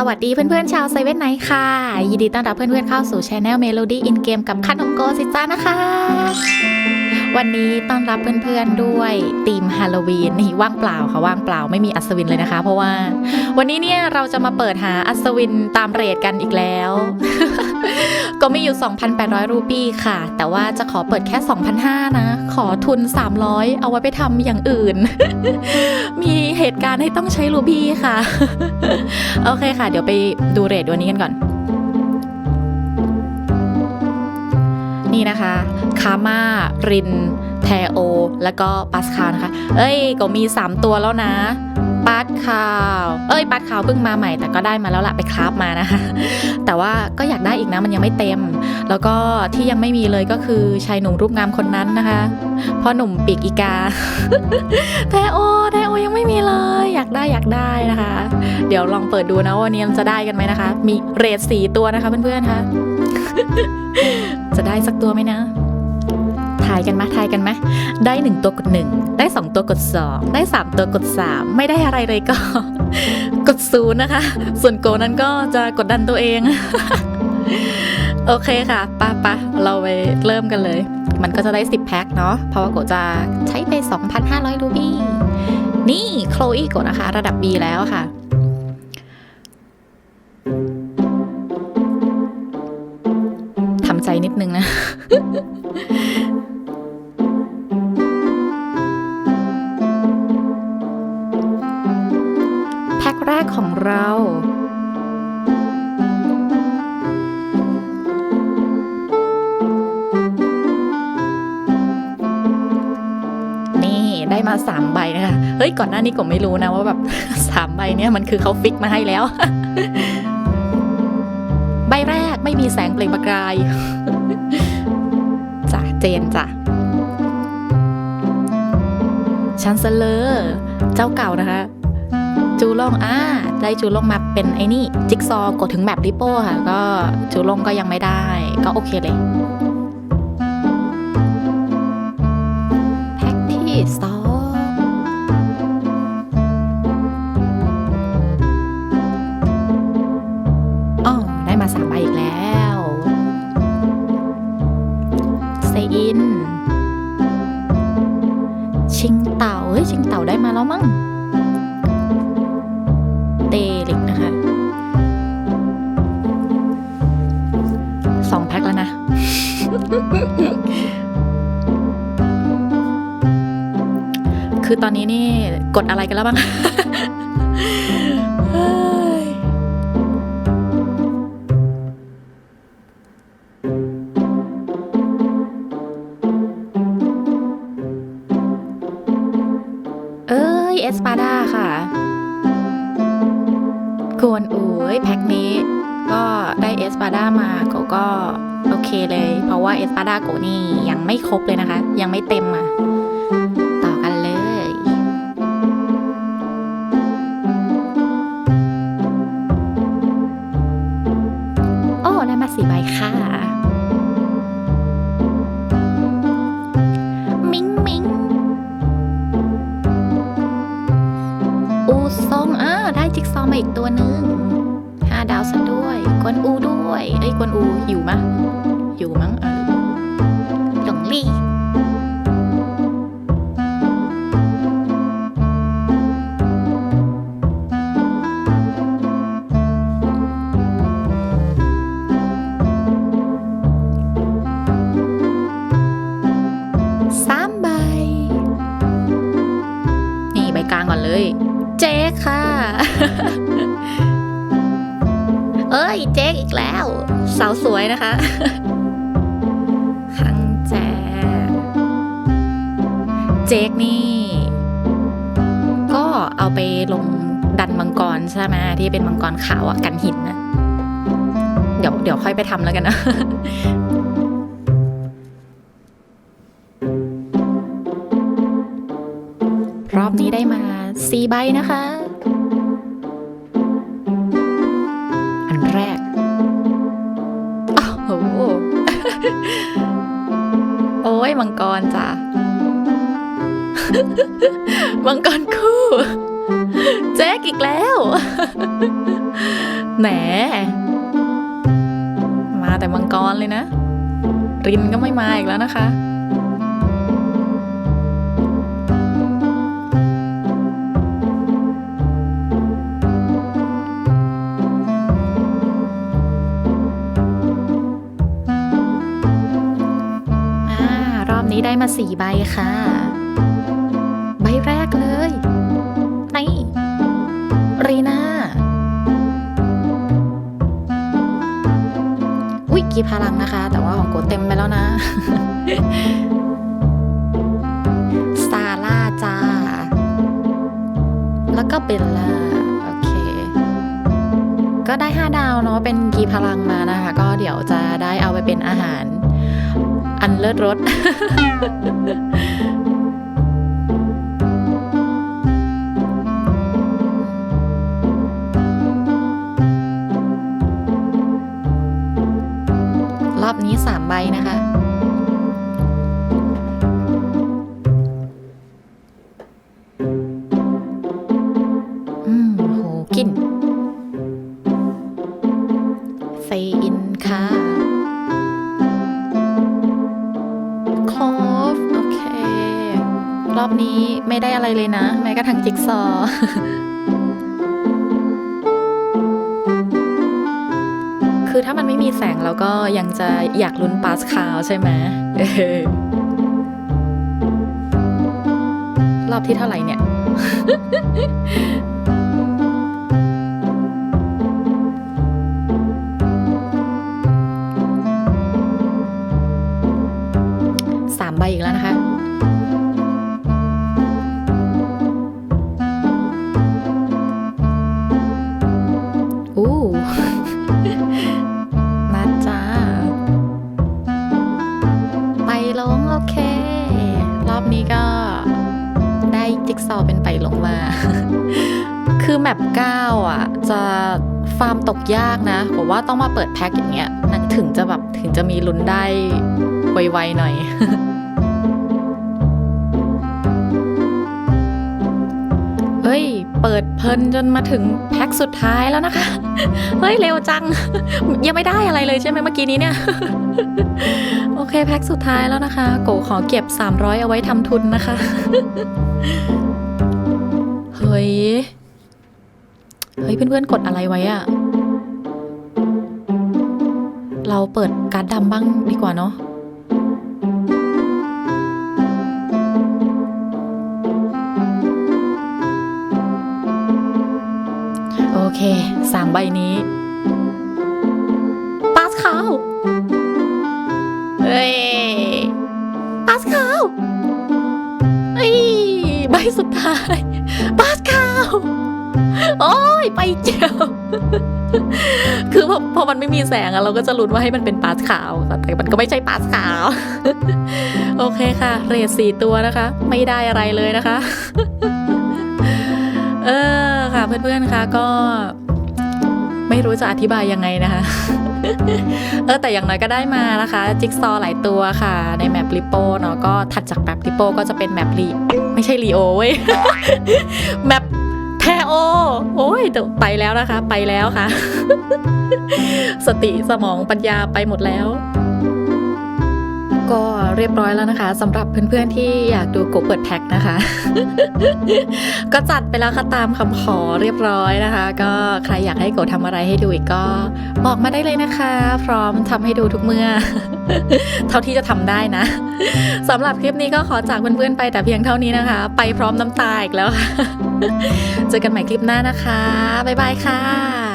สวัสดีเพื่อนๆชาวเซเว่นไนท์ค่ะ ยินดีต้อนรับเพื่อนๆเข้าสู่ช anel Melody in Game กับขนมโกสิจ้านะคะ วันนี้ต้อนรับเพื่อนๆด้วยธีมฮาโลวีนนี่ว่างเปล่าค่ะว่างเปล่าไม่มีอัศวินเลยนะคะ เพราะว่า วันนี้เนี่ยเราจะมาเปิดหาอัศวินตามเรทกันอีกแล้ว ก็มีอยู่ 2,800 รูปีค่ะ แต่ว่าจะขอเปิดแค่ 2,500 นะ ขอทุน 300 เอาไว้ไปทำอย่างอื่น มีเหตุการณ์ให้ต้องใช้รูบี้ค่ะ โอเคค่ะ เดี๋ยวไปดูเรทวันนี้กันก่อน นี่นะคะ คาม่า ริน แทโอ แล้วก็ปัสคานะคะ เอ้ย ก็มี 3 ตัวแล้วนะปัดคาว เอ้ยปัดคาวเพิ่งมาใหม่แต่ก็ได้มาแล้วล่ะไปคราฟมานะคะ แต่ว่าก็อยากได้อีกนะมันยังไม่เต็ม แล้วก็ที่ยังไม่มีเลยก็คือชายหนุ่มรูปงามคนนั้นนะคะพ่อหนุ่มปีกอีกาแทโอแทโอยังไม่มีเลย อยากได้อยากได้นะคะ เดี๋ยวลองเปิดดูนะวันนี้จะได้กันไหมนะคะ มีเรทสีตัวนะคะเพื่อนๆคะ จะได้สักตัวไหมนะ ทายกันไหมทายกันไหมได้หนึ่งตัวกดหนึ่ง ได้สองตัวกดสอง ได้สามตัวกดสาม ไม่ได้อะไรเลยก็ กดศูนย์นะคะ ส่วนโกนั้นก็จะกดดันตัวเอง โอเคค่ะปะปะเราไปเริ่มกันเลย มันก็จะได้ 10 แพ็คเนาะ เพราะว่าโกจะใช้ไป 2,500รูบี้ นี่โคลอีโกนะคะ ระดับ B แล้วค่ะ นึงนะแพ็คแรกของเรานี่ได้มาสามใบนะคะ เฮ้ย ก่อนหน้านี้ก็ไม่รู้นะว่าแบบสามใบเนี่ยมันคือเขาฟิกมาให้แล้ว ใบแรกไม่มีแสงเปล่งประกาย จ้ะเจนจ้ะชันเซเลอร์เจ้าเก่านะคะ จูลงอ่าได้จูลงมาเป็นไอ้นี่ จิ๊กซอ กดถึงแบบริโป้ค่ะ ก็จูลงก็ยังไม่ได้ ก็โอเคเลย แพ็กที่สองิน ชิงเต่าเฮ้ยชิงเต่าได้มาแล้วมั้งเตลิกนะคะสองแพ็คแล้วนะ คือตอนนี้นี่กดอะไรกันแล้วบ้าง เอ้ย เอสปาดาค่ะกวนอูยแพ็คนี้ก็ได้เอสปาดามาโกก็โอเคเลย เพราะว่าเอสปาดาโกนี่ยังไม่ครบเลยนะคะ ยังไม่เต็มอะาดาวซะด้วย กวนอูด้วย เอ้ยกวนอูอยู่มะอยู่มั้งเออหลงลี่สามใบนี่ใบกลางก่อนเลย เจ๊ค่ะ สาวสวยนะคะคังแจเจ๊กนี่ ก็เอาไปลงดันมังกรใช่ไหมที่เป็นมังกรขาวอะกันหินนะเดี๋ยวเดี๋ยวค่อยไปทำแล้วกันนะรอบนี้ได้มาสี่ใบนะคะ มังกรจ้ะ มังกรคู่ แจ็คอีกแล้ว แหนมาแต่มังกรเลยนะ รินก็ไม่มาอีกแล้วนะคะ สี่ใบค่ะ ใบแรกเลยนี่รีน่าอุ๊ยกีพลังนะคะ แต่ว่าของโกเต็มไปแล้วนะซาร่าจ้า แล้วก็เบลล่าโอเค ก็ได้ 5 ดาวเนาะเป็นกีพลังมานะคะ ก็เดี๋ยวจะได้เอาไปเป็นอาหาร อันเลิศรสรอบนี้สามใบนะคะ ฟโอเค รอบนี้ไม่ได้อะไรเลยนะ แม้กระทั่งจิ๊กซอว์คือถ้ามันไม่มีแสงเราก็ยังจะอยากลุ้นปาสคาวใช่ไหมรอบที่เท่าไหร่เนี่ย ฟาร์มตกยากนะผมว่าต้องมาเปิดแพ็คอย่างเงี้ยนะถึงจะแบบถึงจะมีลุ้นได้ไวๆหน่อย เฮ้ย เปิดเพลินจนมาถึงแพ็คสุดท้ายแล้วนะคะ เฮ้ย เร็วจัง ยังไม่ได้อะไรเลยใช่ไหมเมื่อกี้นี้เนี่ย โอเค แพ็คสุดท้ายแล้วนะคะ โกขอเก็บ 300 เอาไว้ทำทุนนะคะ เฮ้ย เฮ้ยเพื่อนๆกดอะไรไว้อะเราเปิดการ์ดดำบ้างดีกว่าเนาะโอเคสามใบนี้ปาสคาวเฮ้ยปาสคาวเฮ้ยใบสุดท้ายปาสคาว โอ้ยไปเจียวคือพอพอมันไม่มีแสงอะเราก็จะลุ้นว่าให้มันเป็นปาสขาวแต่มันก็ไม่ใช่ปาสขาว โอเคค่ะ เรทสี่ตัวนะคะ ไม่ได้อะไรเลยนะคะ เออค่ะเพื่อนๆค่ะก็ไม่รู้จะอธิบายยังไงนะคะ เออแต่อย่างน้อยก็ได้มานะคะ จิ๊กซอว์หลายตัวค่ะ ในแมปลิโปเนาะก็ถัดจากแมปลิโปก็จะเป็นแมปลีไม่ใช่ลีโอเว้ยแมป โอ โอ้ยไปแล้วนะคะ ไปแล้วค่ะ สติสมองปัญญาไปหมดแล้ว ก็เรียบร้อยแล้วนะคะสำหรับเพื่อนๆที่อยากดูโกเปิดแพ็คนะคะ ก็จัดไปแล้วค่ะตามคำขอเรียบร้อยนะคะ ก็ใครอยากให้โกทำอะไรให้ดูอีกก็บอกมาได้เลยนะคะ พร้อมทำให้ดูทุกเมื่อ เท่าที่จะทำได้นะสำหรับคลิปนี้ก็ขอจากเพื่อนๆไปแต่เพียงเท่านี้นะคะ ไปพร้อมน้ำตาอีกแล้วค่ะเจอกันใหม่คลิปหน้านะคะบ๊ายบายค่ะ